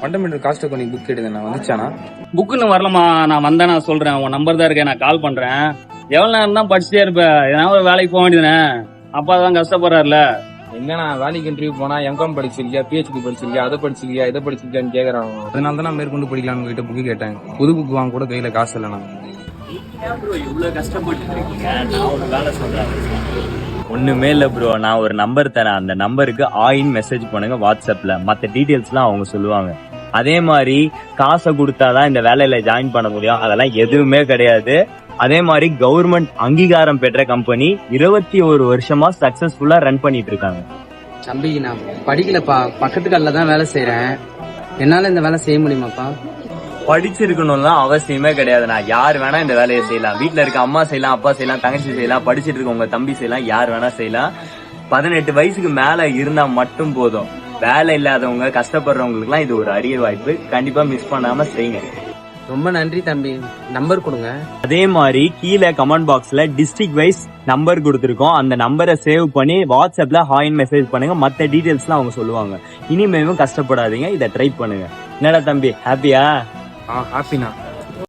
Fundamental cost accounting book எடுங்க வந்துச்சானா? புக்குன்னு வரலமா நான் வந்தேன் நான் சொல்றேன். உன் நம்பர் தான் இருக்கேன் நான் கால் பண்றேன். எவ்வளவு நேரம் தான் படிச்சுட்டே இருப்ப? எதனா ஒரு வேலைக்கு போக வேண்டியதுனே அப்பா தான் கஷ்டப்படுறாருல. எங்கண்ணா வேலைக்கு இன்டர்வியூ போனா எம்காம் படிச்சிருக்கியா பிஹெச்டி படிச்சிருக்கியா அதை படிச்சிருக்கியா இதை படிச்சிருக்கியான்னு கேக்குறாங்க அதனால தான் நான் மேற்கொண்டு படிக்கலாம்னு உங்ககிட்ட புக்கு கேட்டேன். புது புக் வாங்க கூட கையில காசு இல்லைண்ணா. ஏன் ப்ரோ கஷ்டப்பட்டு இருக்கீங்க நான் ஒரு வேலை சொல்றேன் ஒண்ணுமே இல்ல ப்ரோ நான் ஒரு நம்பர் தரேன். அந்த நம்பருக்கு ஆயின் மெசேஜ் பண்ணுங்க வாட்ஸ்அப்ல. மத்த டீடைல்ஸ்லாம் அவங்க சொல்லுவாங்க. அதே மாதிரி காசை கொடுத்தாதான் இந்த வேலையில ஜாயின் பண்ண முடியும். அதெல்லாம் எதுவுமே கிடையாது. அதே மாதிரி கவர்மெண்ட் அங்கீகாரம் பெற்ற கம்பெனி இருபத்தி ஒரு வருஷமா சக்சஸ்ஃபுல்லா ரன் பண்ணிட்டு இருக்காங்க. தம்பி நான் படிக்கலப்பா. பக்கத்து கல்ல தான் வேலை செய்யறேன் என்னால இந்த வேலை செய்ய முடியுமாப்பா? படிச்சிருக்கணும்லாம் அவசியமே கிடையாது. நான் யார் வேணா இந்த வேலையை செய்யலாம். வீட்ல இருக்க அம்மா செய்யலாம் அப்பா செய்யலாம் தங்கச்சி செய்யலாம் படிச்சிட்டு இருக்க உங்க தம்பி செய்யலாம் யார் வேணா செய்யலாம். பதினெட்டு வயசுக்கு மேல இருந்தா மட்டும் போதும். வேலை இல்லாதவங்க கஷ்டப்படுறவங்களுக்குலாம் இது ஒரு அரிய வாய்ப்பு. கண்டிப்பா மிஸ் பண்ணாம செய்யுங்க. ரொம்ப நன்றி தம்பி. நம்பர் கொடுங்க. அதே மாதிரி கீழே கமெண்ட் பாக்ஸ்ல டிஸ்ட்ரிக்ட் வைஸ் நம்பர் கொடுத்துருக்கோம். அந்த நம்பரை சேவ் பண்ணி வாட்ஸ்அப்ல ஹாயின் மெசேஜ் பண்ணுங்க. மத்த டீடைல்ஸ்லாம் அவங்க சொல்லுவாங்க. இனிமேலும் கஷ்டப்படாதீங்க. இதை ட்ரை பண்ணுங்க. என்னடா தம்பி? ஹாப்பியா हाँ हाँ पीना